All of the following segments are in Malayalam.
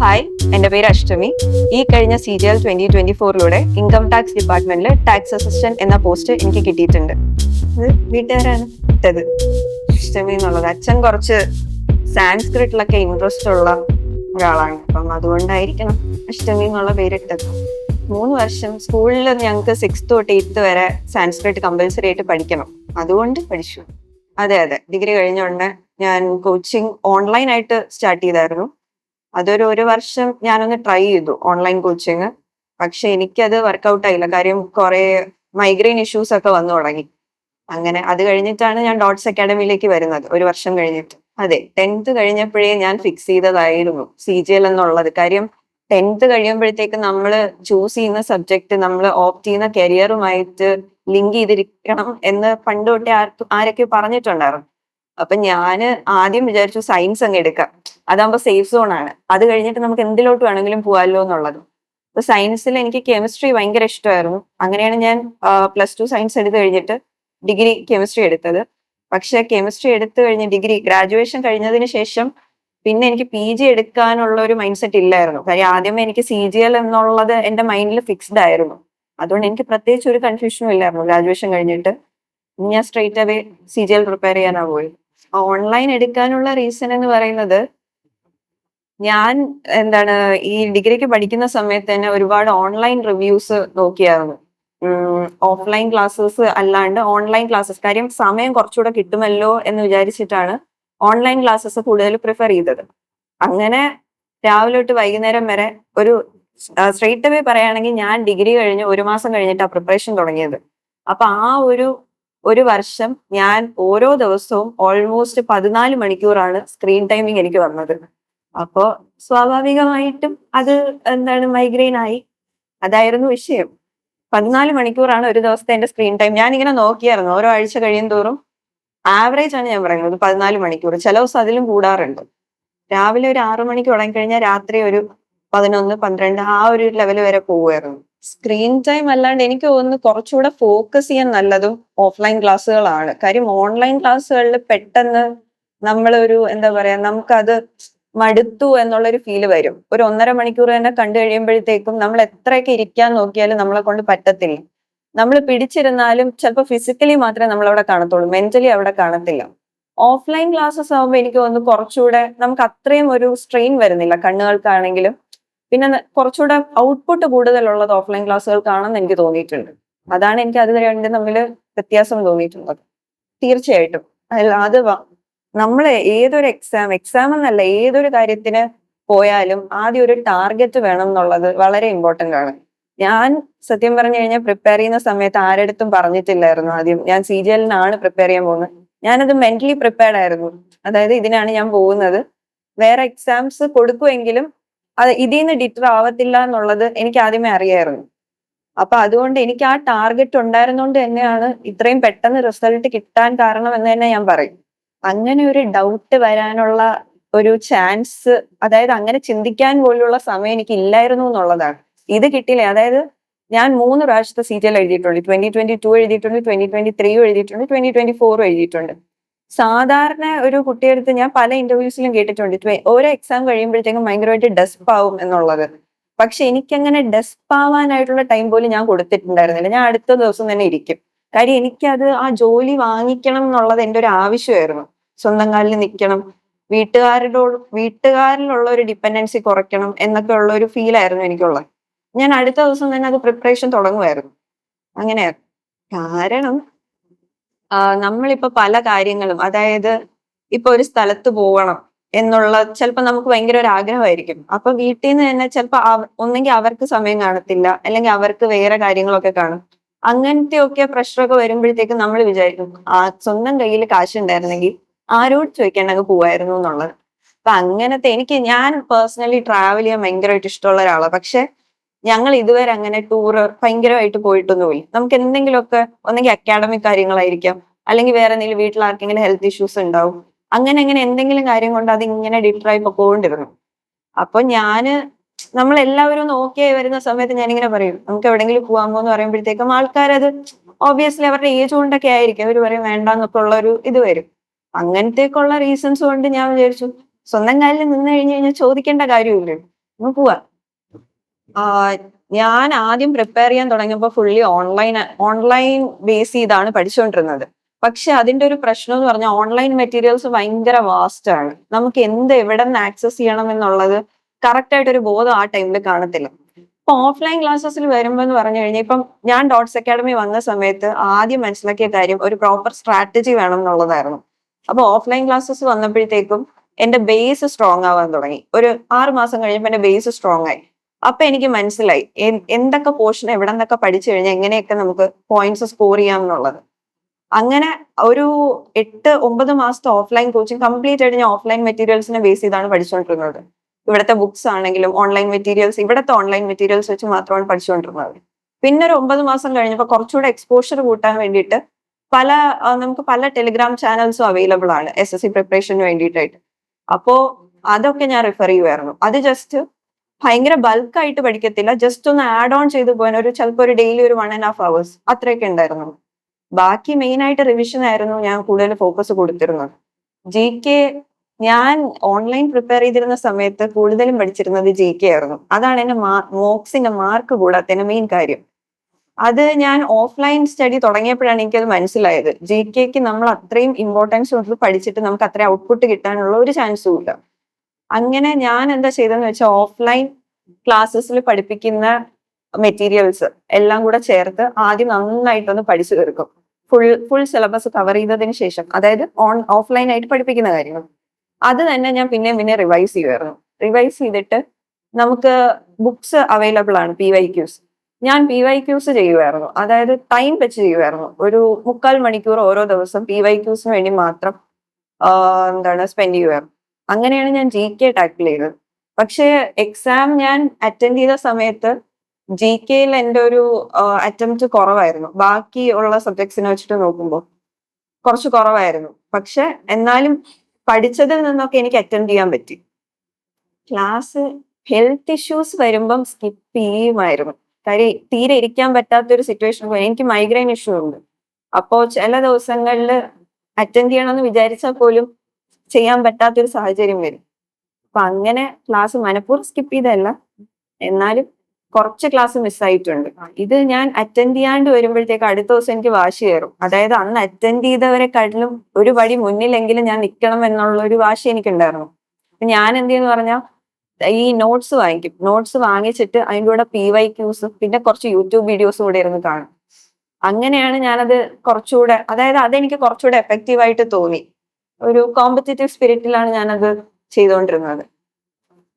ഹായ് എന്റെ പേര് അഷ്ടമി. ഈ കഴിഞ്ഞ C G L twenty twenty ഫോറിലൂടെ income tax ഡിപ്പാർട്ട്മെന്റിൽ ടാക്സ് അസിസ്റ്റന്റ് എന്ന പോസ്റ്റ് എനിക്ക് കിട്ടിയിട്ടുണ്ട്. ഇത് വീട്ടുകാരാണ് ഇട്ടത്. അഷ്ടമി എന്നുള്ളത്. അച്ഛൻ കുറച്ച് സാൻസ്ക്രിറ്റിലൊക്കെ ഇൻട്രസ്റ്റ് ഉള്ള ഒരാളാണ്. അപ്പം അതുകൊണ്ടായിരിക്കണം അഷ്ടമി എന്നുള്ള പേര് പേരിട്ടത്. മൂന്ന് വർഷം സ്കൂളിൽ ഞങ്ങൾക്ക് സിക്സ് തൊട്ട് എയ്ത്ത് വരെ സാൻസ്ക്രിറ്റ് കമ്പൽസറി ആയിട്ട് പഠിക്കണം. അതുകൊണ്ട് പഠിച്ചു. അതെ അതെ. ഡിഗ്രി കഴിഞ്ഞ ഉടനെ ഞാൻ കോച്ചിങ് ഓൺലൈൻ ആയിട്ട് സ്റ്റാർട്ട് ചെയ്തായിരുന്നു. അതൊരു ഒരു വർഷം ഞാനൊന്ന് ട്രൈ ചെയ്തു ഓൺലൈൻ കോച്ചിങ് പക്ഷെ എനിക്കത് വർക്കൗട്ട് ആയില്ല. കാര്യം കുറെ മൈഗ്രെയിൻ ഇഷ്യൂസ് ഒക്കെ വന്നു തുടങ്ങി. അങ്ങനെ അത് കഴിഞ്ഞിട്ടാണ് ഞാൻ ഡോട്ട്സ് അക്കാഡമിയിലേക്ക് വരുന്നത്. ഒരു വർഷം കഴിഞ്ഞിട്ട്. അതെ ടെൻത്ത് കഴിഞ്ഞപ്പോഴേ ഞാൻ ഫിക്സ് ചെയ്തതായിരുന്നു സി ജി എൽ എന്നുള്ളത്. കാര്യം ടെൻത്ത് കഴിയുമ്പോഴത്തേക്ക് നമ്മൾ ചൂസ് ചെയ്യുന്ന സബ്ജക്ട് നമ്മൾ ഓപ്റ്റ് ചെയ്യുന്ന കരിയറുമായിട്ട് ലിങ്ക് ചെയ്തിരിക്കണം എന്ന് പണ്ട് തൊട്ടേ ആർക്കും ആരൊക്കെ പറഞ്ഞിട്ടുണ്ടായിരുന്നു. അപ്പൊ ഞാൻ ആദ്യം വിചാരിച്ചു സയൻസ് അങ്ങ് എടുക്കാം. അതാകുമ്പോൾ സേഫ് സോൺ ആണ്. അത് കഴിഞ്ഞിട്ട് നമുക്ക് എന്തിലോട്ട് വേണമെങ്കിലും പോകാമല്ലോ എന്നുള്ളത്. അപ്പൊ സയൻസിൽ എനിക്ക് കെമിസ്ട്രി ഭയങ്കര ഇഷ്ടമായിരുന്നു. അങ്ങനെയാണ് ഞാൻ പ്ലസ് ടു സയൻസ് എടുത്തു കഴിഞ്ഞിട്ട് ഡിഗ്രി കെമിസ്ട്രി എടുത്തത്. പക്ഷെ കെമിസ്ട്രി എടുത്തു കഴിഞ്ഞ് ഡിഗ്രി ഗ്രാജുവേഷൻ കഴിഞ്ഞതിന് ശേഷം പിന്നെ എനിക്ക് പി ജി എടുക്കാനുള്ള ഒരു മൈൻഡ് സെറ്റ് ഇല്ലായിരുന്നു. കാര്യം ആദ്യമേ എനിക്ക് സി ജി എൽ എന്നുള്ളത് എന്റെ മൈൻഡിൽ ഫിക്സ്ഡ് ആയിരുന്നു. അതുകൊണ്ട് എനിക്ക് പ്രത്യേകിച്ച് ഒരു കൺഫ്യൂഷനും ഇല്ലായിരുന്നു. ഗ്രാജുവേഷൻ കഴിഞ്ഞിട്ട്. ഞാൻ straight away C G L prepare ചെയ്യാനാണ് പോയത്. ഓൺലൈൻ എടുക്കാനുള്ള റീസൺ എന്ന് പറയുന്നത് ഞാൻ എന്താണ് ഈ ഡിഗ്രിക്ക് പഠിക്കുന്ന സമയത്ത് തന്നെ ഒരുപാട് ഓൺലൈൻ റിവ്യൂസ് നോക്കിയായിരുന്നു. ഓഫ്ലൈൻ ക്ലാസ്സസ് അല്ലാണ്ട് ഓൺലൈൻ ക്ലാസ്സസ് കാര്യം സമയം കുറച്ചുകൂടെ കിട്ടുമല്ലോ എന്ന് വിചാരിച്ചിട്ടാണ് ഓൺലൈൻ ക്ലാസ്സസ് കൂടുതൽ പ്രിഫർ ചെയ്തത്. അങ്ങനെ രാവിലെ തൊട്ട് വൈകുന്നേരം വരെ ഒരു സ്ട്രെയിറ്റ് അവേ പറയുകയാണെങ്കിൽ ഞാൻ ഡിഗ്രി കഴിഞ്ഞ് ഒരു മാസം കഴിഞ്ഞിട്ടാണ് പ്രിപ്പറേഷൻ തുടങ്ങിയത്. അപ്പൊ ആ ഒരു ഒരു വർഷം ഞാൻ ഓരോ ദിവസവും ഓൾമോസ്റ്റ് പതിനാല് മണിക്കൂറാണ് സ്ക്രീൻ ടൈമിങ് എനിക്ക് വന്നത്. അപ്പോ സ്വാഭാവികമായിട്ടും അത് എന്താണ് മൈഗ്രെയിൻ ആയി. അതായിരുന്നു വിഷയം. പതിനാല് മണിക്കൂറാണ് ഒരു ദിവസത്തെ എന്റെ സ്ക്രീൻ ടൈം ഞാൻ ഇങ്ങനെ നോക്കിയായിരുന്നു ഓരോ ആഴ്ച കഴിയും തോറും ആവറേജ് ആണ് ഞാൻ പറയുന്നത് പതിനാല് മണിക്കൂർ. ചില ദിവസം അതിലും കൂടാറുണ്ട്. രാവിലെ ഒരു ആറു മണിക്ക് തുടങ്ങിക്കഴിഞ്ഞാൽ രാത്രി ഒരു പതിനൊന്ന് പന്ത്രണ്ട് ആ ഒരു ലെവൽ വരെ പോവുമായിരുന്നു. സ്ക്രീൻ ടൈം അല്ലാണ്ട് എനിക്ക് തോന്നുന്നു കുറച്ചുകൂടെ ഫോക്കസ് ചെയ്യാൻ നല്ലതും ഓഫ്ലൈൻ ക്ലാസ്സുകളാണ്. കാര്യം ഓൺലൈൻ ക്ലാസ്സുകളിൽ പെട്ടെന്ന് നമ്മളൊരു എന്താ പറയാ നമുക്കത് മടുത്തു എന്നുള്ളൊരു ഫീൽ വരും. ഒരു ഒന്നര മണിക്കൂർ തന്നെ കണ്ടു കഴിയുമ്പോഴത്തേക്കും നമ്മൾ എത്രയൊക്കെ ഇരിക്കാൻ നോക്കിയാലും നമ്മളെ കൊണ്ട് പറ്റത്തില്ല. നമ്മൾ പിടിച്ചിരുന്നാലും ചിലപ്പോൾ ഫിസിക്കലി മാത്രമേ നമ്മൾ അവിടെ കാണത്തുള്ളൂ. മെന്റലി അവിടെ കാണത്തില്ല. ഓഫ്ലൈൻ ക്ലാസ്സസ് ആകുമ്പോൾ എനിക്ക് തോന്നുന്നു കുറച്ചുകൂടെ നമുക്ക് അത്രയും ഒരു സ്ട്രെയിൻ വരുന്നില്ല. കണ്ണുകൾക്കാണെങ്കിലും പിന്നെ കുറച്ചുകൂടെ ഔട്ട്പുട്ട് കൂടുതലുള്ളത് ഓഫ്ലൈൻ ക്ലാസ്സുകൾക്കാണെന്ന് എനിക്ക് തോന്നിയിട്ടുണ്ട്. അതാണ് എനിക്ക് അത് രണ്ടും തമ്മിൽ വ്യത്യാസം തോന്നിയിട്ടുള്ളത്. തീർച്ചയായിട്ടും. അത് നമ്മൾ ഏതൊരു എക്സാം എക്സാം എന്നല്ല ഏതൊരു കാര്യത്തിന് പോയാലും ആദ്യം ഒരു ടാർഗറ്റ് വേണം എന്നുള്ളത് വളരെ ഇമ്പോർട്ടന്റ് ആണ്. ഞാൻ സത്യം പറഞ്ഞു കഴിഞ്ഞാൽ പ്രിപ്പയർ ചെയ്യുന്ന സമയത്ത് ആരടുത്തും പറഞ്ഞിട്ടില്ലായിരുന്നു ആദ്യം. ഞാൻ സി ജി എല്ലിനാണ് പ്രിപ്പയർ ചെയ്യാൻ പോകുന്നത്. ഞാനത് മെന്റലി പ്രിപ്പയർഡ് ആയിരുന്നു. അതായത് ഇതിനാണ് ഞാൻ പോകുന്നത്. വേറെ എക്സാംസ് കൊടുക്കുമെങ്കിലും അത് ഇതിൽ നിന്ന് ഡിറ്റർ ആവത്തില്ല എന്നുള്ളത് എനിക്ക് ആദ്യമേ അറിയായിരുന്നു. അപ്പൊ അതുകൊണ്ട് എനിക്ക് ആ ടാർഗറ്റ് ഉണ്ടായിരുന്നോണ്ട് തന്നെയാണ് ഇത്രയും പെട്ടെന്ന് റിസൾട്ട് കിട്ടാൻ കാരണം എന്ന് തന്നെ ഞാൻ പറയും. അങ്ങനെ ഒരു ഡൗട്ട് വരാനുള്ള ഒരു ചാൻസ് അതായത് അങ്ങനെ ചിന്തിക്കാൻ പോലുള്ള സമയം എനിക്ക് ഇല്ലായിരുന്നു എന്നുള്ളതാണ്. ഇത് കിട്ടില്ല അതായത് ഞാൻ മൂന്ന് പ്രാവശ്യത്തെ സീരിയൽ എഴുതിയിട്ടുണ്ട്. ട്വന്റി ട്വന്റി ടു എഴുതിയിട്ടുണ്ട് ട്വന്റി ട്വന്റി ത്രീ എഴുതിയിട്ടുണ്ട് ട്വന്റി ട്വന്റി ഫോറും എഴുതിയിട്ടുണ്ട്. സാധാരണ ഒരു കുട്ടിയെടുത്ത് ഞാൻ പല ഇന്റർവ്യൂസിലും കേട്ടിട്ടുണ്ട്. ഓരോ എക്സാം കഴിയുമ്പോഴത്തേക്കും ഭയങ്കരമായിട്ട് ഡെസ്പ് ആവും എന്നുള്ളത്. പക്ഷെ എനിക്കങ്ങനെ ഡെസ്പ് ആവാനായിട്ടുള്ള ടൈം പോലും ഞാൻ കൊടുത്തിട്ടുണ്ടായിരുന്നില്ല. ഞാൻ അടുത്ത ദിവസം തന്നെ ഇരിക്കും. കാര്യം എനിക്കത് ആ ജോലി വാങ്ങിക്കണം എന്നുള്ളത് എന്റെ ഒരു ആവശ്യമായിരുന്നു. സ്വന്തം കാലിൽ നിൽക്കണം. വീട്ടുകാരുടെ വീട്ടുകാരിലുള്ള ഒരു ഡിപ്പെൻഡൻസി കുറയ്ക്കണം എന്നൊക്കെ ഉള്ള ഒരു ഫീൽ ആയിരുന്നു എനിക്കുള്ളത്. ഞാൻ അടുത്ത ദിവസം തന്നെ അത് പ്രിപ്പറേഷൻ തുടങ്ങുമായിരുന്നു. അങ്ങനെയായിരുന്നു. കാരണം നമ്മളിപ്പോ പല കാര്യങ്ങളും അതായത് ഇപ്പൊ ഒരു സ്ഥലത്ത് പോകണം എന്നുള്ള ചിലപ്പോൾ നമുക്ക് ഭയങ്കര ഒരു ആഗ്രഹമായിരിക്കും. അപ്പൊ വീട്ടിൽ നിന്ന് തന്നെ ചിലപ്പോൾ ഒന്നെങ്കിൽ അവർക്ക് സമയം കാണത്തില്ല അല്ലെങ്കിൽ അവർക്ക് വേറെ കാര്യങ്ങളൊക്കെ കാണും. അങ്ങനത്തെ ഒക്കെ പ്രഷറൊക്കെ വരുമ്പോഴത്തേക്കും നമ്മൾ വിചാരിക്കും ആ സ്വന്തം കയ്യിൽ കാശ് ഉണ്ടായിരുന്നെങ്കിൽ ആരോട് ചോദിക്കേണ്ട അങ്ങ് പോവായിരുന്നു എന്നുള്ളത്. അപ്പൊ അങ്ങനത്തെ എനിക്ക് ഞാൻ പേഴ്സണലി ട്രാവൽ ചെയ്യാൻ ഭയങ്കരമായിട്ട് ഇഷ്ടമുള്ള ഒരാളാണ് പക്ഷെ ഞങ്ങൾ ഇതുവരെ അങ്ങനെ ടൂറ് ഭയങ്കരമായിട്ട് പോയിട്ടൊന്നുമില്ല. നമുക്ക് എന്തെങ്കിലുമൊക്കെ ഒന്നെങ്കിൽ അക്കാഡമിക് കാര്യങ്ങളായിരിക്കാം. അല്ലെങ്കിൽ വേറെ എന്തെങ്കിലും വീട്ടിൽ ആർക്കെങ്കിലും ഹെൽത്ത് ഇഷ്യൂസ് ഉണ്ടാവും. അങ്ങനെ അങ്ങനെ എന്തെങ്കിലും കാര്യം കൊണ്ട് അത് ഇങ്ങനെ ഡിട്രായി പൊക്കോണ്ടിരുന്നു അപ്പൊ ഞാൻ നമ്മൾ എല്ലാവരും ഒന്ന് ഓക്കെ വരുന്ന സമയത്ത് ഞാനിങ്ങനെ പറയും നമുക്ക് എവിടെങ്കിലും പോകാമോ എന്ന് പറയുമ്പോഴത്തേക്കും ആൾക്കാരത് ഓബിയസ്ലി അവരുടെ ഏജ് കൊണ്ടൊക്കെ ആയിരിക്കും. അവർ പറയും വേണ്ട എന്നൊക്കെ ഉള്ള ഒരു ഇത് വരും. അങ്ങനത്തേക്കുള്ള റീസൺസ് കൊണ്ട് ഞാൻ വിചാരിച്ചു സ്വന്തം കാലിൽ നിന്ന് കഴിഞ്ഞ് കഴിഞ്ഞാൽ ചോദിക്കേണ്ട കാര്യമില്ലേ നമുക്ക് പോവാ. ഞാൻ ആദ്യം പ്രിപ്പയർ ചെയ്യാൻ തുടങ്ങിയപ്പോൾ ഫുള്ളി ഓൺലൈൻ ഓൺലൈൻ ബേസ് ചെയ്താണ് പഠിച്ചുകൊണ്ടിരുന്നത് പക്ഷെ അതിന്റെ ഒരു പ്രശ്നം എന്ന് പറഞ്ഞാൽ ഓൺലൈൻ മെറ്റീരിയൽസ് ഭയങ്കര വാസ്റ്റ് ആണ്. നമുക്ക് എന്ത് എവിടെ നിന്ന് ആക്സസ് ചെയ്യണം എന്നുള്ളത് കറക്റ്റ് ആയിട്ട് ഒരു ബോധം ആ ടൈമിൽ കാണത്തില്ല. ഇപ്പൊ ഓഫ്ലൈൻ ക്ലാസ്സസിൽ വരുമ്പോൾ എന്ന് പറഞ്ഞു കഴിഞ്ഞാൽ ഇപ്പം ഞാൻ ഡോട്ട്സ് അക്കാഡമി വന്ന സമയത്ത് ആദ്യം മനസ്സിലാക്കിയ കാര്യം ഒരു പ്രോപ്പർ സ്ട്രാറ്റജി വേണം എന്നുള്ളതായിരുന്നു. അപ്പൊ ഓഫ്ലൈൻ ക്ലാസ്സസ് വന്നപ്പോഴത്തേക്കും എന്റെ ബേസ് സ്ട്രോങ് ആവാൻ തുടങ്ങി. ഒരു ആറ് മാസം കഴിഞ്ഞപ്പോൾ എന്റെ ബേസ് സ്ട്രോങ് ആയി. അപ്പൊ എനിക്ക് മനസ്സിലായി. എന്തൊക്കെ പോർഷൻ എവിടെ നിന്നൊക്കെ പഠിച്ചു കഴിഞ്ഞാൽ എങ്ങനെയൊക്കെ നമുക്ക് പോയിന്റ്സ് സ്കോർ ചെയ്യാം എന്നുള്ളത്. അങ്ങനെ ഒരു എട്ട് ഒമ്പത് മാസത്തെ ഓഫ്ലൈൻ കോച്ചിങ് കംപ്ലീറ്റ് ആയിട്ട് ഞാൻ ഓഫ്ലൈൻ മെറ്റീരിയൽസിനെ ബേസ് ചെയ്താണ് പഠിച്ചുകൊണ്ടിരുന്നത് ഇവിടുത്തെ ബുക്സ് ആണെങ്കിലും ഓൺലൈൻ മെറ്റീരിയൽസ് ഇവിടുത്തെ ഓൺലൈൻ മെറ്റീരിയൽസ് വെച്ച് മാത്രമാണ് പഠിച്ചുകൊണ്ടിരുന്നത് പിന്നെ ഒരു ഒമ്പത് മാസം കഴിഞ്ഞപ്പോൾ കുറച്ചുകൂടെ എക്സ്പോഷർ കൂട്ടാൻ വേണ്ടിയിട്ട് പല നമുക്ക് പല ടെലിഗ്രാം ചാനൽസും അവൈലബിൾ ആണ്. എസ് എസ് സി പ്രിപ്പറേഷന് വേണ്ടിയിട്ടായിട്ട്. അപ്പോ അതൊക്കെ ഞാൻ റിഫർ ചെയ്യുമായിരുന്നു അത് ജസ്റ്റ് ഭയങ്കര ബൾക്കായിട്ട് പഠിക്കത്തില്ല. ജസ്റ്റ് ഒന്ന് ആഡ് ഓൺ ചെയ്തു പോകാൻ ഒരു ചിലപ്പോൾ ഒരു ഡെയിലി ഒരു വൺ ആൻഡ് ഹാഫ് അവേഴ്സ് അത്രയൊക്കെ ഉണ്ടായിരുന്നു. ബാക്കി മെയിൻ ആയിട്ട് റിവിഷൻ ആയിരുന്നു ഞാൻ കൂടുതൽ ഫോക്കസ് കൊടുത്തിരുന്നത്. ജി കെ ഞാൻ ഓൺലൈൻ പ്രിപ്പയർ ചെയ്തിരുന്ന സമയത്ത് കൂടുതലും പഠിച്ചിരുന്നത് ജി കെ ആയിരുന്നു. അതാണ് എന്റെ മോക്സിന്റെ മാർക്ക് കൂടാത്തതിന്റെ മെയിൻ കാര്യം. അത് ഞാൻ ഓഫ്ലൈൻ സ്റ്റഡി തുടങ്ങിയപ്പോഴാണ് എനിക്കത് മനസ്സിലായത്. ജി കെക്ക് നമ്മൾ അത്രയും ഇമ്പോർട്ടൻസ് കൊടുത്ത് പഠിച്ചിട്ട് നമുക്ക് അത്രയും ഔട്ട്പുട്ട് കിട്ടാനുള്ള ഒരു ചാൻസും ഇല്ല. അങ്ങനെ ഞാൻ എന്താ ചെയ്തതെന്ന് വെച്ചാൽ ഓഫ്ലൈൻ ക്ലാസ്സസിൽ പഠിപ്പിക്കുന്ന മെറ്റീരിയൽസ് എല്ലാം കൂടെ ചേർത്ത് ആദ്യം നന്നായിട്ടൊന്ന് പഠിച്ചു തീർക്കും. ഫുൾ ഫുൾ സിലബസ് കവർ ചെയ്തതിന് ശേഷം അതായത് ഓൺ ഓഫ്ലൈൻ ആയിട്ട് പഠിപ്പിക്കുന്ന കാര്യങ്ങൾ. അത് തന്നെ ഞാൻ പിന്നെ പിന്നെ റിവൈസ് ചെയ്യുമായിരുന്നു റിവൈസ് ചെയ്തിട്ട് നമുക്ക് ബുക്സ് അവൈലബിൾ ആണ് പി വൈ ക്യൂസ് ഞാൻ പി വൈ ക്യൂസ് ചെയ്യുമായിരുന്നു അതായത് ടൈം വെച്ച് ചെയ്യുമായിരുന്നു ഒരു മുക്കാൽ മണിക്കൂർ ഓരോ ദിവസം പി വൈ ക്യൂസിന് വേണ്ടി മാത്രം എന്താണ് സ്പെൻഡ് ചെയ്യുമായിരുന്നു അങ്ങനെയാണ് ഞാൻ ജി കെ ടാക്കിൾ ചെയ്തത്. പക്ഷേ എക്സാം ഞാൻ അറ്റൻഡ് ചെയ്ത സമയത്ത് ജി കെയിൽ എന്റെ ഒരു അറ്റംപ്റ്റ് കുറവായിരുന്നു. ബാക്കി ഉള്ള സബ്ജക്ട്സിനെ വെച്ചിട്ട് നോക്കുമ്പോൾ കുറച്ച് കുറവായിരുന്നു. പക്ഷെ എന്നാലും പഠിച്ചതിൽ നിന്നൊക്കെ എനിക്ക് അറ്റൻഡ് ചെയ്യാൻ പറ്റി. ക്ലാസ് ഹെൽത്ത് ഇഷ്യൂസ് വരുമ്പം സ്കിപ്പ് ചെയ്യുമായിരുന്നു. കാര്യം തീരെ ഇരിക്കാൻ പറ്റാത്ത ഒരു സിറ്റുവേഷൻ എനിക്ക് മൈഗ്രെയിൻ ഇഷ്യൂ ഉണ്ട്. അപ്പോൾ ചില ദിവസങ്ങളിൽ അറ്റൻഡ് ചെയ്യണമെന്ന് വിചാരിച്ചാൽ പോലും ചെയ്യാൻ പറ്റാത്തൊരു സാഹചര്യം വരും. അപ്പൊ അങ്ങനെ ക്ലാസ് മനഃപൂർവം സ്കിപ്പ് ചെയ്തല്ല എന്നാലും കുറച്ച് ക്ലാസ് മിസ്സായിട്ടുണ്ട് ഇത് ഞാൻ അറ്റൻഡ് ചെയ്യാണ്ട് വരുമ്പോഴത്തേക്ക് അടുത്ത ദിവസം എനിക്ക് വാശി കയറും. അതായത് അന്ന് അറ്റൻഡ് ചെയ്തവരെക്കാട്ടിലും ഒരു പടി മുന്നിലെങ്കിലും ഞാൻ നിൽക്കണം എന്നുള്ള ഒരു വാശി എനിക്കുണ്ടായിരുന്നു. അപ്പൊ ഞാൻ എന്ത് ചെയ്യുന്നു പറഞ്ഞാൽ ഈ നോട്ട്സ് വാങ്ങിക്കും. നോട്ട്സ് വാങ്ങിച്ചിട്ട് അതിന്റെ കൂടെ പി വൈ ക്യൂസും പിന്നെ കുറച്ച് യൂട്യൂബ് വീഡിയോസും കൂടെ ഇരുന്ന് കാണും. അങ്ങനെയാണ് ഞാനത് കുറച്ചുകൂടെ അതായത് അതെനിക്ക് കുറച്ചുകൂടെ എഫക്റ്റീവ് ആയിട്ട് തോന്നി. ഒരു കോമ്പറ്റേറ്റീവ് സ്പിരിറ്റിലാണ് ഞാനത് ചെയ്തുകൊണ്ടിരുന്നത്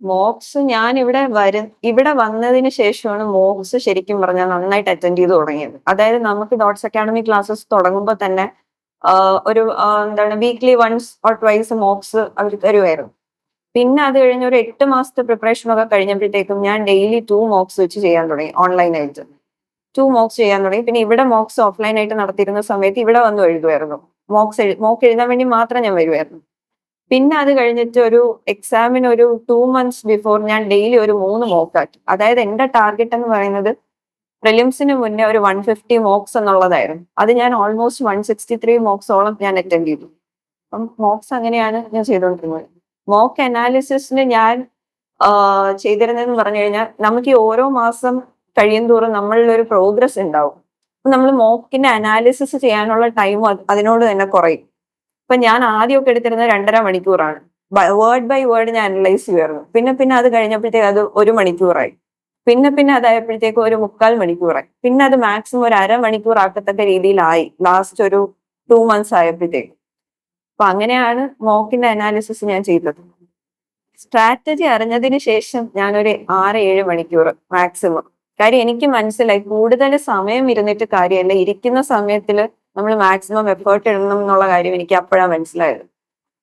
മോക്സ് ഞാൻ ഇവിടെ വര ഇവിടെ വന്നതിന് ശേഷമാണ് മോക്സ് ശരിക്കും പറഞ്ഞാൽ നന്നായിട്ട് അറ്റൻഡ് ചെയ്ത് തുടങ്ങിയത്. അതായത് നമുക്ക് ഡോട്ട്സ് അക്കാഡമി ക്ലാസ്സസ് തുടങ്ങുമ്പോൾ തന്നെ ഒരു എന്താണ് weekly once or twice mocks അവർ തരുമായിരുന്നു പിന്നെ അത് കഴിഞ്ഞ ഒരു എട്ട് മാസത്തെ പ്രിപ്പറേഷൻ ഒക്കെ കഴിഞ്ഞപ്പോഴത്തേക്കും ഞാൻ ഡെയിലി ടു മോക്സ് വെച്ച് ചെയ്യാൻ തുടങ്ങി ഓൺലൈനായിട്ട് ടു മോക്സ് ചെയ്യാൻ തുടങ്ങി. പിന്നെ ഇവിടെ മോക്സ് ഓഫ്ലൈൻ ആയിട്ട് നടത്തിയിരുന്ന സമയത്ത് ഇവിടെ വന്ന് എഴുതുമായിരുന്നു മോക്സ് എഴു മോക്ക് എഴുതാൻ വേണ്ടി മാത്രം ഞാൻ വരുമായിരുന്നു പിന്നെ അത് കഴിഞ്ഞിട്ട് ഒരു എക്സാമിന് ഒരു ടു മന്ത്സ് ബിഫോർ ഞാൻ ഡെയിലി ഒരു മൂന്ന് മോക്ക് ആക്കി. അതായത് എന്റെ ടാർഗറ്റ് എന്ന് പറയുന്നത് പ്രിലിംസിന് മുന്നേ ഒരു വൺ ഫിഫ്റ്റി മോക്സ് എന്നുള്ളതായിരുന്നു. അത് ഞാൻ ഓൾമോസ്റ്റ് വൺ സിക്സ്റ്റി ത്രീ മോക്സോളം ഞാൻ അറ്റൻഡ് ചെയ്തു. അപ്പം മോക്സ് അങ്ങനെയാണ് ഞാൻ ചെയ്തുകൊണ്ടിരുന്നത്. മോക്ക് അനാലിസിസിന് ഞാൻ ചെയ്തിരുന്നതെന്ന് പറഞ്ഞു കഴിഞ്ഞാൽ നമുക്ക് ഈ ഓരോ മാസം കഴിയും തോറും നമ്മളിൽ ഒരു പ്രോഗ്രസ് ഉണ്ടാവും. നമ്മൾ മോക്കിന്റെ അനാലിസിസ് ചെയ്യാനുള്ള ടൈം അതിനോട് തന്നെ കുറയും. ഇപ്പൊ ഞാൻ ആദ്യമൊക്കെ എടുത്തിരുന്നത് രണ്ടര മണിക്കൂറാണ്. വേർഡ് ബൈ വേർഡ് ഞാൻ അനലൈസ് ചെയ്യുമായിരുന്നു പിന്നെ പിന്നെ അത് കഴിഞ്ഞപ്പോഴത്തേക്ക് അത് ഒരു മണിക്കൂറായി. പിന്നെ പിന്നെ അതായപ്പോഴത്തേക്ക് ഒരു മുക്കാൽ മണിക്കൂറായി. പിന്നെ അത് മാക്സിമം ഒരു അരമണിക്കൂർ ആക്കത്തക്ക രീതിയിലായി. ലാസ്റ്റ് ഒരു ടു മന്ത്സ് ആയപ്പോഴത്തേക്ക്. അപ്പൊ അങ്ങനെയാണ് മോക്കിന്റെ അനാലിസിസ് ഞാൻ ചെയ്തത്. സ്ട്രാറ്റജി അറിഞ്ഞതിന് ശേഷം ഞാനൊരു ആറ് ഏഴ് മണിക്കൂർ മാക്സിമം കാര്യം എനിക്ക് മനസ്സിലായി കൂടുതൽ സമയം ഇരുന്നിട്ട് കാര്യമല്ല ഇരിക്കുന്ന സമയത്തിൽ നമ്മൾ മാക്സിമം എഫേർട്ട് ഇടണം എന്നുള്ള കാര്യം എനിക്ക് അപ്പോഴാണ് മനസ്സിലായത്.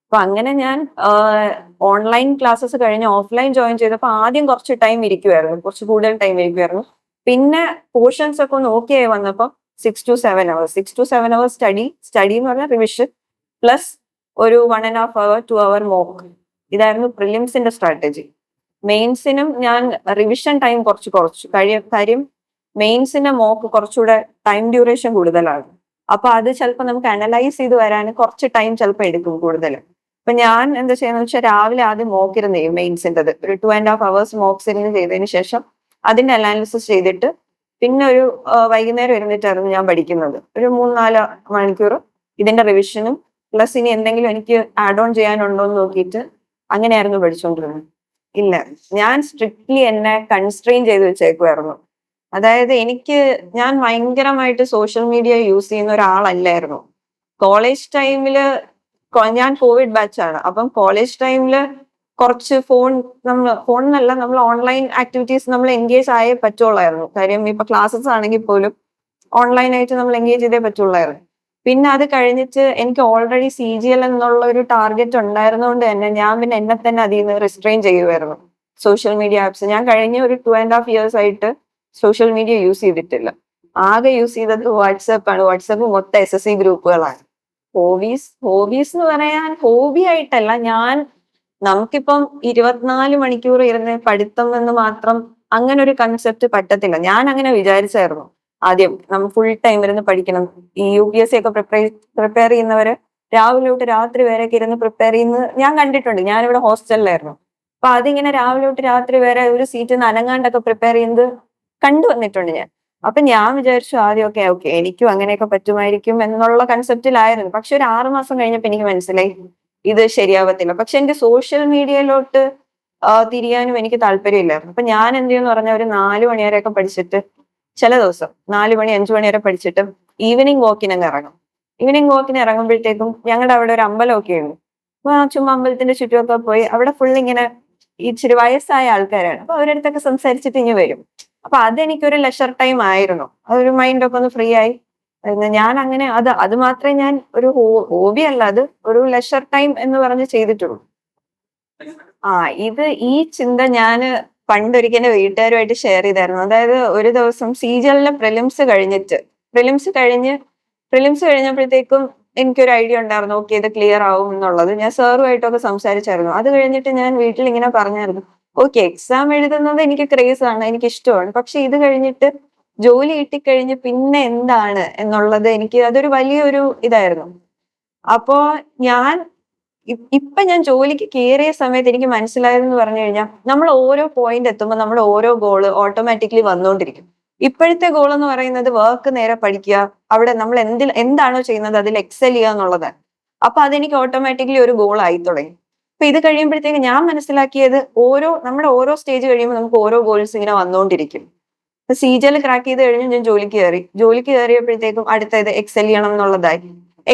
അപ്പൊ അങ്ങനെ ഞാൻ ഓൺലൈൻ ക്ലാസ്സസ് കഴിഞ്ഞ് ഓഫ്ലൈൻ ജോയിൻ ചെയ്തപ്പോൾ ആദ്യം കുറച്ച് ടൈം ഇരിക്കുമായിരുന്നു കുറച്ച് കൂടുതൽ ടൈം ഇരിക്കുമായിരുന്നു പിന്നെ പോർഷൻസ് ഒക്കെ ഒന്ന് ഓക്കെ ആയി വന്നപ്പോൾ six to seven hours six to seven hours study study എന്ന് പറഞ്ഞാൽ റിവിഷൻ പ്ലസ് ഒരു one and half hour two hour mock ഇതായിരുന്നു പ്രിലിംസിന്റെ സ്ട്രാറ്റജി മെയിൻസിനും ഞാൻ റിവിഷൻ ടൈം കുറച്ച് കുറച്ചു. കഴിയ കാര്യം മെയിൻസിന്റെ മോക്ക് കുറച്ചുകൂടെ ടൈം ഡ്യൂറേഷൻ കൂടുതലാണ്. അപ്പൊ അത് ചിലപ്പോൾ നമുക്ക് അനലൈസ് ചെയ്ത് വരാൻ കുറച്ച് ടൈം ചിലപ്പോൾ എടുക്കും കൂടുതൽ. അപ്പൊ ഞാൻ എന്താ ചെയ്യുന്നത് വെച്ചാൽ രാവിലെ ആദ്യം മോക്ക് ഇരുന്ന് ചെയ്യും മെയിൻസിന്റെത് ഒരു two and half hours mocks ഇരുന്ന് ചെയ്തതിന് ശേഷം അതിന്റെ അനാലിസിസ് ചെയ്തിട്ട് പിന്നെ ഒരു വൈകുന്നേരം ഇരുന്നിട്ടായിരുന്നു ഞാൻ പഠിക്കുന്നത്. ഒരു മൂന്ന് നാല് മണിക്കൂർ ഇതിന്റെ റിവിഷനും പ്ലസ് ഇനി എന്തെങ്കിലും എനിക്ക് ആഡ് ഓൺ ചെയ്യാനുണ്ടോ എന്ന് നോക്കിയിട്ട് അങ്ങനെയായിരുന്നു പഠിച്ചുകൊണ്ടിരുന്നത് ഇല്ല. ഞാൻ സ്ട്രിക്ട്ലി എന്നെ കൺസ്ട്രെയിൻ ചെയ്ത് വെച്ചേക്കുമായിരുന്നു അതായത് എനിക്ക് ഞാൻ ഭയങ്കരമായിട്ട് സോഷ്യൽ മീഡിയ യൂസ് ചെയ്യുന്ന ഒരാളല്ലായിരുന്നു. കോളേജ് ടൈമിൽ ഞാൻ കോവിഡ് ബാച്ചാണ് അപ്പം കോളേജ് ടൈമിൽ കുറച്ച് ഫോൺ നമ്മൾ ഫോണിനല്ല നമ്മൾ ഓൺലൈൻ ആക്ടിവിറ്റീസ് നമ്മൾ എൻഗേജ് ആയേ പറ്റുള്ളായിരുന്നു. കാര്യം ഇപ്പൊ ക്ലാസ്സസ് ആണെങ്കിൽ പോലും ഓൺലൈൻ ആയിട്ട് നമ്മൾ എൻഗേജ് ചെയ്തേ പറ്റുള്ളായിരുന്നു. പിന്നെ അത് കഴിഞ്ഞിട്ട് എനിക്ക് ഓൾറെഡി സി ജി എൽ എന്നുള്ള ഒരു ടാർഗറ്റ് ഉണ്ടായിരുന്നതുകൊണ്ട് തന്നെ ഞാൻ പിന്നെ എന്നെ തന്നെ അതിൽ നിന്ന് റിസ്ട്രെയിൻ ചെയ്യുമായിരുന്നു സോഷ്യൽ മീഡിയ ആപ്സ് ഞാൻ കഴിഞ്ഞ ഒരു ടു ആൻഡ് ഹാഫ് ഇയേഴ്സ് ആയിട്ട് സോഷ്യൽ മീഡിയ യൂസ് ചെയ്തിട്ടില്ല. ആകെ യൂസ് ചെയ്തത് വാട്സപ്പ് ആണ്. വാട്സപ്പ് മൊത്തം എസ് എസ് സി ഗ്രൂപ്പുകളാണ്. ഹോബീസ് ഹോബീസ് എന്ന് പറയാൻ ഹോബി ആയിട്ടല്ല. ഞാൻ നമുക്കിപ്പം ഇരുപത്തിനാല് മണിക്കൂർ ഇരുന്ന് പഠിത്തം എന്ന് മാത്രം അങ്ങനെ ഒരു കൺസെപ്റ്റ് പറ്റത്തില്ല. ഞാൻ അങ്ങനെ വിചാരിച്ചായിരുന്നു. ആദ്യം നമ്മൾ ഫുൾ ടൈം ഇരുന്ന് പഠിക്കണം. ഈ യു പി എസ് സി ഒക്കെ പ്രിപ്പയർ ചെയ്യുന്നവര് രാവിലെ തൊട്ട് രാത്രി വരെയൊക്കെ ഇരുന്ന് പ്രിപ്പയർ ചെയ്യുന്നത് ഞാൻ കണ്ടിട്ടുണ്ട്. ഞാനിവിടെ ഹോസ്റ്റലിലായിരുന്നു അപ്പൊ അതിങ്ങനെ രാവിലെ തൊട്ട് രാത്രി വരെ ഒരു സീറ്റിൽ നിന്ന് അനങ്ങാണ്ടൊക്കെ പ്രിപ്പയർ ചെയ്യുന്നത് കണ്ടുവന്നിട്ടുണ്ട് ഞാൻ. അപ്പൊ ഞാൻ വിചാരിച്ചു ആദ്യമൊക്കെ ഓക്കെ എനിക്കും അങ്ങനെയൊക്കെ പറ്റുമായിരിക്കും എന്നുള്ള കൺസെപ്റ്റിലായിരുന്നു പക്ഷെ ഒരു ആറു മാസം കഴിഞ്ഞപ്പോ എനിക്ക് മനസ്സിലായി ഇത് ശരിയാവത്തില്ല. പക്ഷെ എന്റെ സോഷ്യൽ മീഡിയയിലോട്ട് തിരിയാനും എനിക്ക് താല്പര്യമില്ലായിരുന്നു. അപ്പൊ ഞാൻ എന്ത് ചെയ്യുന്നു പറഞ്ഞ ഒരു നാല് മണിവരെയൊക്കെ പഠിച്ചിട്ട് ചില ദിവസം നാല് മണി അഞ്ചു മണി വരെ പഠിച്ചിട്ട് ഈവനിങ് വാക്കിന് അങ്ങ് ഇറങ്ങും. ഈവനിങ് വാക്കിന് ഇറങ്ങുമ്പോഴത്തേക്കും ഞങ്ങളുടെ അവിടെ ഒരു അമ്പലമൊക്കെ ഉണ്ട്. അപ്പൊ ആ ചുമ്മാ അമ്പലത്തിന്റെ ചുറ്റുമൊക്കെ പോയി അവിടെ ഫുൾ ഇങ്ങനെ ഇച്ചിരി വയസ്സായ ആൾക്കാരാണ്. അപ്പൊ അവരടുത്തൊക്കെ സംസാരിച്ചിട്ട് ഇനി വരും. അപ്പൊ അതെനിക്കൊരു ലെഷർ ടൈം ആയിരുന്നു. അതൊരു മൈൻഡൊക്കെ ഒന്ന് ഫ്രീ ആയി. ഞാൻ അങ്ങനെ അത് അത് മാത്രമേ ഞാൻ ഒരു ഹോബി അല്ല അത് ഒരു ലെഷർ ടൈം എന്ന് പറഞ്ഞ് ചെയ്തിട്ടുള്ളൂ. ആ ഇത് ഈ ചിന്ത ഞാൻ പണ്ടൊരിക്കൽ എന്റെ വീട്ടുകാരുമായിട്ട് ഷെയർ ചെയ്തായിരുന്നു. അതായത് ഒരു ദിവസം സീജലിലെ പ്രിലിംസ് കഴിഞ്ഞിട്ട് പ്രിലിംസ് കഴിഞ്ഞ് പ്രിലിംസ് കഴിഞ്ഞപ്പോഴത്തേക്കും എനിക്കൊരു ഐഡിയ ഉണ്ടായിരുന്നു. ഓക്കെ ഇത് ക്ലിയർ ആവും എന്നുള്ളത്. ഞാൻ സാറുമായിട്ടൊക്കെ സംസാരിച്ചായിരുന്നു. അത് കഴിഞ്ഞിട്ട് ഞാൻ വീട്ടിൽ ഇങ്ങനെ പറഞ്ഞായിരുന്നു. ഓക്കെ എക്സാം എഴുതുന്നത് എനിക്ക് ക്രേസ് ആണ് എനിക്ക് ഇഷ്ടമാണ്. പക്ഷെ ഇത് കഴിഞ്ഞിട്ട് ജോലി കിട്ടിക്കഴിഞ്ഞ് പിന്നെ എന്താണ് എന്നുള്ളത് എനിക്ക് അതൊരു വലിയൊരു ഇതായിരുന്നു. അപ്പോ ഞാൻ ഇപ്പൊ ഞാൻ ജോലിക്ക് കയറിയ സമയത്ത് എനിക്ക് മനസ്സിലായതെന്ന് പറഞ്ഞു കഴിഞ്ഞാൽ നമ്മൾ ഓരോ പോയിന്റ് എത്തുമ്പോൾ നമ്മൾ ഓരോ ഗോൾ ഓട്ടോമാറ്റിക്കലി വന്നുകൊണ്ടിരിക്കും ഇപ്പോഴത്തെ ഗോൾ എന്ന് പറയുന്നത് വർക്ക് നേരെ പഠിക്കുക അവിടെ നമ്മൾ എന്തിൽ എന്താണോ ചെയ്യുന്നത് അതിൽ എക്സൽ ചെയ്യുക എന്നുള്ളതാണ്. അപ്പൊ അതെനിക്ക് ഓട്ടോമാറ്റിക്കലി ഒരു ഗോൾ ആയി തുടങ്ങി. അപ്പൊ ഇത് കഴിയുമ്പോഴത്തേക്ക് ഞാൻ മനസ്സിലാക്കിയത് ഓരോ നമ്മുടെ ഓരോ സ്റ്റേജ് കഴിയുമ്പോൾ നമുക്ക് ഓരോ ഗോൾസ് ഇങ്ങനെ വന്നുകൊണ്ടിരിക്കും സീജൽ ക്രാക്ക് ചെയ്ത് കഴിഞ്ഞ് ഞാൻ ജോലിക്ക് കയറി ജോലിക്ക് കയറിയപ്പോഴത്തേക്കും അടുത്തത് എക്സൽ ചെയ്യണം എന്നുള്ളതായി.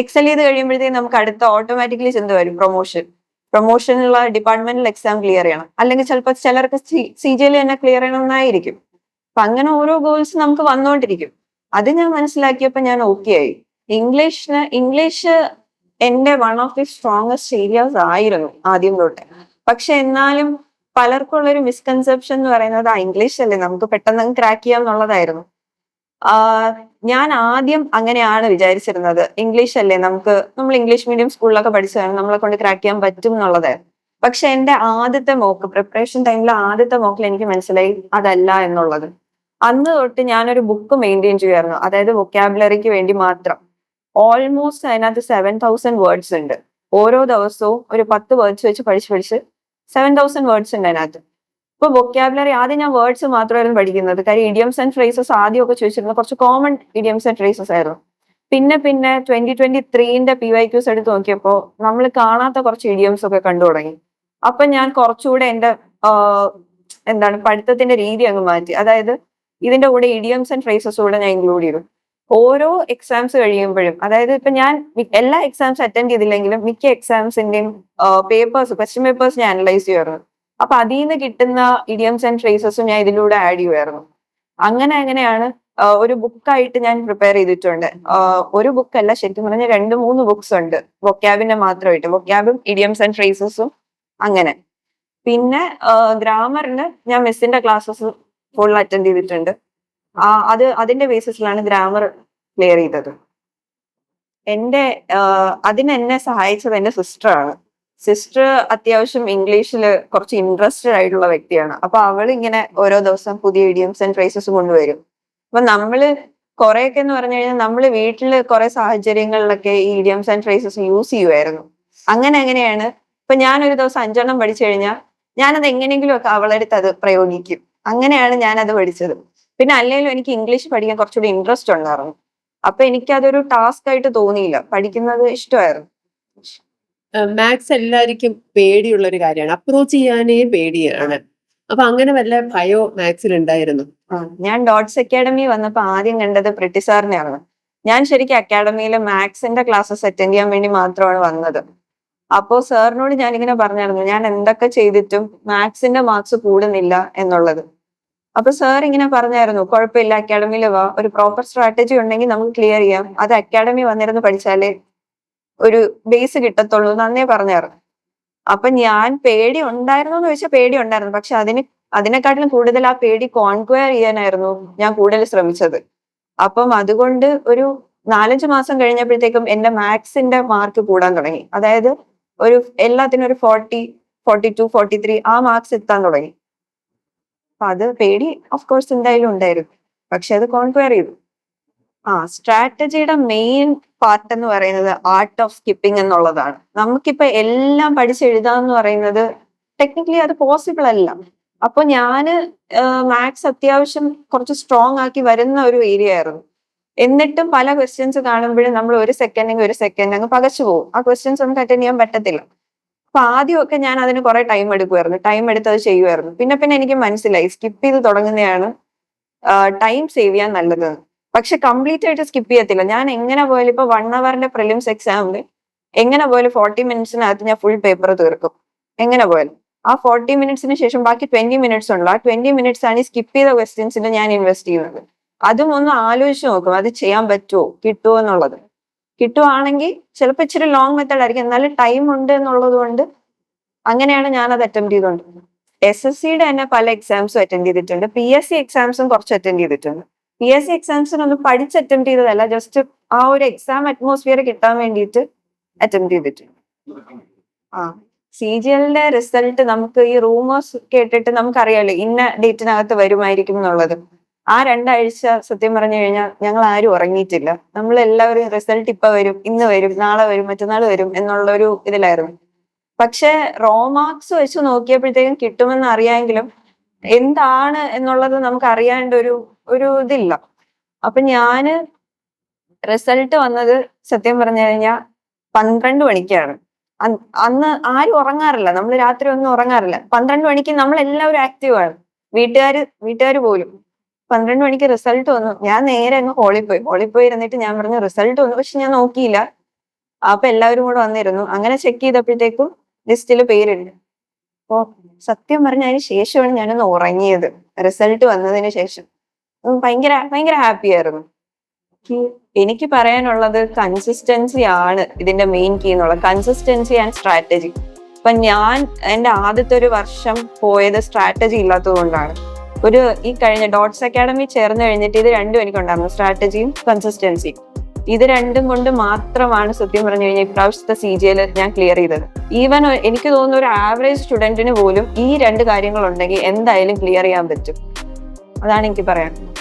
എക്സൽ ചെയ്ത് കഴിയുമ്പോഴത്തേക്കും നമുക്ക് അടുത്ത ഓട്ടോമാറ്റിക്കലി ചെന്ത് വരും പ്രൊമോഷൻ പ്രൊമോഷനുള്ള ഡിപ്പാർട്ട്മെന്റിൽ എക്സാം ക്ലിയർ ചെയ്യണം. അല്ലെങ്കിൽ ചിലപ്പോൾ ചിലർക്ക് സി ജിയിൽ തന്നെ ക്ലിയർ ചെയ്യണമെന്നായിരിക്കും. അപ്പൊ അങ്ങനെ ഓരോ ഗോൾസ് നമുക്ക് വന്നുകൊണ്ടിരിക്കും അത് ഞാൻ മനസ്സിലാക്കിയപ്പോൾ ഞാൻ ഓക്കെ ആയി. ഇംഗ്ലീഷിന് ഇംഗ്ലീഷ് എന്റെ one of the strongest areas ആയിരുന്നു ആദ്യം തൊട്ട്. പക്ഷെ എന്നാലും പലർക്കുള്ള ഒരു മിസ്കൺസെപ്ഷൻ എന്ന് പറയുന്നത് ആ ഇംഗ്ലീഷ് അല്ലേ? നമുക്ക് പെട്ടെന്ന് ക്രാക്ക് ചെയ്യാം എന്നുള്ളതായിരുന്നു. ഞാൻ ആദ്യം അങ്ങനെയാണ് വിചാരിച്ചിരുന്നത്. ഇംഗ്ലീഷ് അല്ലേ? നമുക്ക് നമ്മൾ ഇംഗ്ലീഷ് മീഡിയം സ്കൂളിലൊക്കെ പഠിച്ചതാണ് നമ്മളെ കൊണ്ട് ക്രാക്ക് ചെയ്യാൻ പറ്റും എന്നുള്ളത്. പക്ഷെ എന്റെ ആദ്യത്തെ മോക്ക് പ്രിപ്പറേഷൻ ടൈമിൽ ആദ്യത്തെ മോക്കിൽ എനിക്ക് മനസ്സിലായി അതല്ല എന്നുള്ളത്. അന്ന് തൊട്ട് ഞാനൊരു ബുക്ക് മെയിന്റെയിൻ ചെയ്യുമായിരുന്നു അതായത് വൊക്കാബുലറിക്ക് വേണ്ടി മാത്രം. ഓൾമോസ്റ്റ് അതിനകത്ത് സെവൻ തൗസൻഡ് വേർഡ്സ് ഉണ്ട്. ഓരോ ദിവസവും ഒരു പത്ത് വേർഡ്സ് വെച്ച് പഠിച്ച് പഠിച്ച് സെവൻ തൗസൻഡ് വേർഡ്സ് ഉണ്ട് അതിനകത്ത്. ഇപ്പൊ വൊക്കാബുലറി ആദ്യം ഞാൻ വേർഡ്സ് മാത്രമായിരുന്നു പഠിക്കുന്നത്. കാര്യം ഇഡിയംസ് ആൻഡ് ഫ്രേസസ് ആദ്യമൊക്കെ ചോദിച്ചിരുന്നത് കുറച്ച് കോമൺ ഇഡിയംസ് ആൻഡ് ഫ്രേസസ് ആയിരുന്നു. പിന്നെ പിന്നെ ട്വന്റി ട്വന്റി ത്രീന്റെ പി വൈ ക്യൂസ് എടുത്ത് നോക്കിയപ്പോൾ നമ്മൾ കാണാത്ത കുറച്ച് ഇഡിയംസ് ഒക്കെ കണ്ടു തുടങ്ങി. അപ്പൊ ഞാൻ കുറച്ചുകൂടെ എന്റെ എന്താണ് പഠിത്തത്തിന്റെ രീതി അങ്ങ് മാറ്റി. അതായത് ഇതിന്റെ കൂടെ ഇഡിയംസ് ആൻഡ് ഫ്രേസസ് കൂടെ ഞാൻ ഇൻക്ലൂഡ് ചെയ്തു. ഓരോ എക്സാംസ് കഴിയുമ്പോഴും അതായത് ഇപ്പൊ ഞാൻ എല്ലാ എക്സാംസ് അറ്റൻഡ് ചെയ്തില്ലെങ്കിലും മിക്ക എക്സാംസിന്റെയും പേപ്പേഴ്സ് ക്വസ്റ്റ്യൻ പേപ്പേഴ്സ് ഞാൻ അനലൈസ് ചെയ്യുമായിരുന്നു. അപ്പൊ അതിൽ നിന്ന് കിട്ടുന്ന ഇഡിയംസ് ആൻഡ് ഫ്രേസസും ഞാൻ ഇതിലൂടെ ആഡ് ചെയ്യുമായിരുന്നു അങ്ങനെ അങ്ങനെയാണ് ഒരു ബുക്കായിട്ട് ഞാൻ പ്രിപ്പയർ ചെയ്തിട്ടുണ്ട്. ഒരു ബുക്കല്ല ശരിക്കും പറഞ്ഞാൽ രണ്ട് മൂന്ന് ബുക്സ് ഉണ്ട്. വൊക്കാബിന്റെ മാത്രമായിട്ട്. വൊക്കാബും ഇഡിയംസ് ആൻഡ് ഫ്രേസസും അങ്ങനെ. പിന്നെ ഗ്രാമറിന് ഞാൻ മിസ്സിന്റെ ക്ലാസ്സസ് ഫുൾ അറ്റൻഡ് ചെയ്തിട്ടുണ്ട്. അത് അതിന്റെ ബേസിസിലാണ് ഗ്രാമർ ക്ലിയർ ചെയ്തത്. എന്റെ അതിനെന്നെ സഹായിച്ചത് എന്റെ സിസ്റ്റർ ആണ്. സിസ്റ്റർ അത്യാവശ്യം ഇംഗ്ലീഷിൽ കുറച്ച് ഇൻട്രസ്റ്റഡ് ആയിട്ടുള്ള വ്യക്തിയാണ്. അപ്പൊ അവൾ ഇങ്ങനെ ഓരോ ദിവസം പുതിയ ഇഡിയംസ് ആൻഡ് ഫ്രേസസ് കൊണ്ടുവരും. അപ്പൊ നമ്മൾ കുറെയൊക്കെ എന്ന് പറഞ്ഞു കഴിഞ്ഞാൽ നമ്മൾ വീട്ടിൽ കുറെ സാഹചര്യങ്ങളിലൊക്കെ ഈ ഇഡിയംസ് ആൻഡ് ഫ്രേസസ് യൂസ് ചെയ്യുമായിരുന്നു അങ്ങനെ അങ്ങനെയാണ് ഇപ്പൊ ഞാൻ ഒരു ദിവസം അഞ്ചെണ്ണം പഠിച്ചു കഴിഞ്ഞാൽ ഞാനത് എങ്ങനെയെങ്കിലും ഒക്കെ അവളെടുത്ത് അത് പ്രയോഗിക്കും. അങ്ങനെയാണ് ഞാൻ അത് പഠിച്ചത്. പിന്നെ അല്ലെങ്കിലും എനിക്ക് ഇംഗ്ലീഷ് പഠിക്കാൻ കുറച്ചുകൂടി ഇൻട്രസ്റ്റ് ഉണ്ടായിരുന്നു. അപ്പൊ എനിക്കതൊരു ടാസ്ക് ആയിട്ട് തോന്നിയില്ല. പഠിക്കുന്നത് ഇഷ്ടമായിരുന്നു. മാത്സ് എല്ലാവർക്കും പേടിയുള്ള ഒരു കാര്യമാണ്. അപ്രോച്ച് ചെയ്യാനേ പേടിയാണ്. അപ്പൊ അങ്ങനെ വല്ല ഭയോ മാത്സിൽ ഉണ്ടായിരുന്നു? ഞാൻ ഡോട്ട്സ് അക്കാഡമി വന്നപ്പോ ആദ്യം കണ്ടത് പ്രിട്ടി സാറിനെയാണ്. ഞാൻ ശരിക്കും അക്കാഡമിയിൽ മാത്സിന്റെ ക്ലാസ്സസ് അറ്റൻഡ് ചെയ്യാൻ വേണ്ടി മാത്രമാണ് വന്നത്. അപ്പോ സാറിനോട് ഞാൻ ഇങ്ങനെ പറഞ്ഞായിരുന്നു ഞാൻ എന്തൊക്കെ ചെയ്തിട്ടും മാത്സിന്റെ മാർക്സ് കൂടുന്നില്ല എന്നുള്ളത്. അപ്പൊ സാർ ഇങ്ങനെ പറഞ്ഞായിരുന്നു കുഴപ്പമില്ല അക്കാഡമിയിൽ വാ. ഒരു പ്രോപ്പർ സ്ട്രാറ്റജി ഉണ്ടെങ്കിൽ നമുക്ക് ക്ലിയർ ചെയ്യാം. അത് അക്കാഡമി വന്നിരുന്ന് പഠിച്ചാലേ ഒരു ബേസ് കിട്ടത്തുള്ളൂ നന്നേ പറഞ്ഞായിരുന്നു. അപ്പൊ ഞാൻ പേടി ഉണ്ടായിരുന്നു എന്ന് ചോദിച്ചാൽ പേടി ഉണ്ടായിരുന്നു. പക്ഷെ അതിന് അതിനെക്കാട്ടിലും കൂടുതൽ ആ പേടി കോൺക്വയർ ചെയ്യാനായിരുന്നു ഞാൻ കൂടുതൽ ശ്രമിച്ചത്. അപ്പം അതുകൊണ്ട് ഒരു നാലഞ്ച് മാസം കഴിഞ്ഞപ്പോഴത്തേക്കും എന്റെ മാത്സിന്റെ മാർക്ക് കൂടാൻ തുടങ്ങി. അതായത് ഒരു എല്ലാത്തിനും ഒരു forty forty two forty three ആ മാർക്സ് എത്താൻ തുടങ്ങി. അപ്പൊ അത് പേടി ഓഫ് കോഴ്സ് എന്തായാലും ഉണ്ടായിരുന്നു. പക്ഷെ അത് കോൺക്വയർ ചെയ്തു. ആ സ്ട്രാറ്റജിയുടെ മെയിൻ പാർട്ട് എന്ന് പറയുന്നത് ആർട്ട് ഓഫ് സ്കിപ്പിംഗ് എന്നുള്ളതാണ്. നമുക്കിപ്പോ എല്ലാം പഠിച്ചെഴുതാന്ന് പറയുന്നത് ടെക്നിക്കലി അത് പോസിബിൾ അല്ല. അപ്പൊ ഞാൻ മാത്സ് അത്യാവശ്യം കുറച്ച് സ്ട്രോങ് ആക്കി വരുന്ന ഒരു ഏരിയ ആയിരുന്നു. എന്നിട്ടും പല ക്വസ്റ്റ്യൻസ് കാണുമ്പോഴും നമ്മൾ ഒരു സെക്കൻഡ് ഒരു സെക്കൻഡ് അങ്ങ് പകച്ചു പോകും. ആ ക്വസ്റ്റ്യൻസ് നമുക്ക് അറ്റൻഡ് ചെയ്യാൻ പറ്റത്തില്ല. അപ്പൊ ആദ്യമൊക്കെ ഞാൻ അതിന് കുറെ ടൈം എടുക്കുമായിരുന്നു ടൈം എടുത്ത് അത് ചെയ്യുമായിരുന്നു പിന്നെ പിന്നെ എനിക്ക് മനസ്സിലായി. സ്കിപ്പ് ചെയ്ത് തുടങ്ങുന്നതാണ് ടൈം സേവ് ചെയ്യാൻ നല്ലത്. പക്ഷെ കംപ്ലീറ്റ് ആയിട്ട് സ്കിപ്പ് ചെയ്യത്തില്ല. ഞാൻ എങ്ങനെ പോയാലും ഇപ്പൊ വൺ അവറിന്റെ പ്രിലിംസ് എക്സാമിൽ എങ്ങനെ പോയാലും ഫോർട്ടി മിനിറ്റ്സിനകത്ത് ഞാൻ ഫുൾ പേപ്പർ തീർക്കും. എങ്ങനെ പോയാലും. ആ ഫോർട്ടി മിനിറ്റ്സിന് ശേഷം ബാക്കി ട്വന്റി മിനിറ്റ്സ് ഉള്ളു. ആ ട്വന്റി മിനിറ്റ്സ് ആണ് ഈ സ്കിപ്പ് ചെയ്ത ക്വസ്റ്റ്യൻസിന് ഞാൻ ഇൻവെസ്റ്റ് ചെയ്യുന്നത്. അതും ഒന്ന് ആലോചിച്ച് നോക്കും. അത് ചെയ്യാൻ പറ്റുമോ കിട്ടുമോ എന്നുള്ളത്. കിട്ടുവാണെങ്കിൽ ചിലപ്പോൾ ഇച്ചിരി ലോങ് മെത്തേഡ് ആയിരിക്കും. എന്നാലും ടൈം ഉണ്ട് എന്നുള്ളത് കൊണ്ട് അങ്ങനെയാണ് ഞാൻ അത് അറ്റംപ്റ്റ് ചെയ്തുകൊണ്ടിരുന്നത് എസ് എസ് സിയുടെ തന്നെ പല എക്സാംസും അറ്റൻഡ് ചെയ്തിട്ടുണ്ട്. പി എസ് സി എക്സാംസും കുറച്ച് അറ്റൻഡ് ചെയ്തിട്ടുണ്ട്. പി എസ് സി എക്സാംസിനൊന്നും പഠിച്ച് അറ്റംപ്റ്റ് ചെയ്തതല്ല ജസ്റ്റ് ആ ഒരു എക്സാം അറ്റ്മോസ്ഫിയർ കിട്ടാൻ വേണ്ടിയിട്ട് അറ്റംപ്റ്റ് ചെയ്തിട്ടുണ്ട് ആ സി ജി എല്ലിന്റെ റിസൾട്ട് നമുക്ക് ഈ റൂമേഴ്സ് കേട്ടിട്ട് നമുക്കറിയാലോ ഇന്ന ഡേറ്റിനകത്ത് വരുമായിരിക്കും എന്നുള്ളത്. ആ രണ്ടാഴ്ച സത്യം പറഞ്ഞു കഴിഞ്ഞാൽ ഞങ്ങൾ ആരും ഉറങ്ങിയിട്ടില്ല. നമ്മൾ എല്ലാവരും റിസൾട്ട് ഇപ്പൊ വരും ഇന്ന് വരും നാളെ വരും മറ്റന്നാൾ വരും എന്നുള്ള ഒരു ഇതിലായിരുന്നു. പക്ഷെ റോ മാർക്സ് വെച്ച് നോക്കിയപ്പോഴത്തേക്കും കിട്ടുമെന്ന് അറിയാമെങ്കിലും എന്താണ് എന്നുള്ളത് നമുക്ക് അറിയാണ്ട് ഒരു ഒരു ഇതില്ല. അപ്പൊ ഞാൻ റിസൾട്ട് വന്നത് സത്യം പറഞ്ഞു കഴിഞ്ഞാൽ പന്ത്രണ്ട് മണിക്കാണ്. അന്ന് ആരും ഉറങ്ങാറില്ല. നമ്മൾ രാത്രി ഒന്നും ഉറങ്ങാറില്ല. പന്ത്രണ്ട് മണിക്ക് നമ്മൾ എല്ലാവരും ആക്റ്റീവ് ആണ്. വീട്ടുകാര് വീട്ടുകാർ പോലും. പന്ത്രണ്ട് മണിക്ക് റിസൾട്ട് വന്നു. ഞാൻ നേരെ അങ്ങ് ഹോളിൽ പോയി. ഹോളിൽ പോയി ഇരുന്നിട്ട് ഞാൻ പറഞ്ഞു റിസൾട്ട് വന്നു. പക്ഷെ ഞാൻ നോക്കിയില്ല. അപ്പൊ എല്ലാവരും കൂടെ വന്നിരുന്നു. അങ്ങനെ ചെക്ക് ചെയ്തപ്പോഴത്തേക്കും ലിസ്റ്റിൽ പേരുണ്ട്. അപ്പോ സത്യം പറഞ്ഞ അതിന് ശേഷമാണ് ഞാനൊന്ന് ഉറങ്ങിയത്. റിസൾട്ട് വന്നതിന് ശേഷം. ഭയങ്കര ഭയങ്കര ഹാപ്പി ആയിരുന്നു. എനിക്ക് എനിക്ക് പറയാനുള്ളത് കൺസിസ്റ്റൻസി ആണ് ഇതിന്റെ മെയിൻ കീ എന്നുള്ളത്. കൺസിസ്റ്റൻസി ആൻഡ് സ്ട്രാറ്റജി ഇപ്പൊ ഞാൻ എന്റെ ആദ്യത്തെ ഒരു വർഷം പോയത് സ്ട്രാറ്റജി ഇല്ലാത്തതുകൊണ്ടാണ് ഒരു ഈ കഴിഞ്ഞ ഡോട്ട്സ് അക്കാഡമി ചേർന്ന് കഴിഞ്ഞിട്ട് ഇത് രണ്ടും എനിക്കുണ്ടായിരുന്നു. സ്ട്രാറ്റജിയും കൺസിസ്റ്റൻസിയും ഇത് രണ്ടും കൊണ്ട് മാത്രമാണ് സത്യം പറഞ്ഞു കഴിഞ്ഞാൽ ഇപ്രാവശ്യത്തെ സി ജി ഞാൻ ക്ലിയർ ചെയ്തത്. ഈവൻ എനിക്ക് തോന്നുന്ന ഒരു ആവറേജ് സ്റ്റുഡന്റിന് പോലും ഈ രണ്ട് കാര്യങ്ങളുണ്ടെങ്കിൽ എന്തായാലും ക്ലിയർ ചെയ്യാൻ പറ്റും. അതാണ് എനിക്ക് പറയാനുള്ളത്.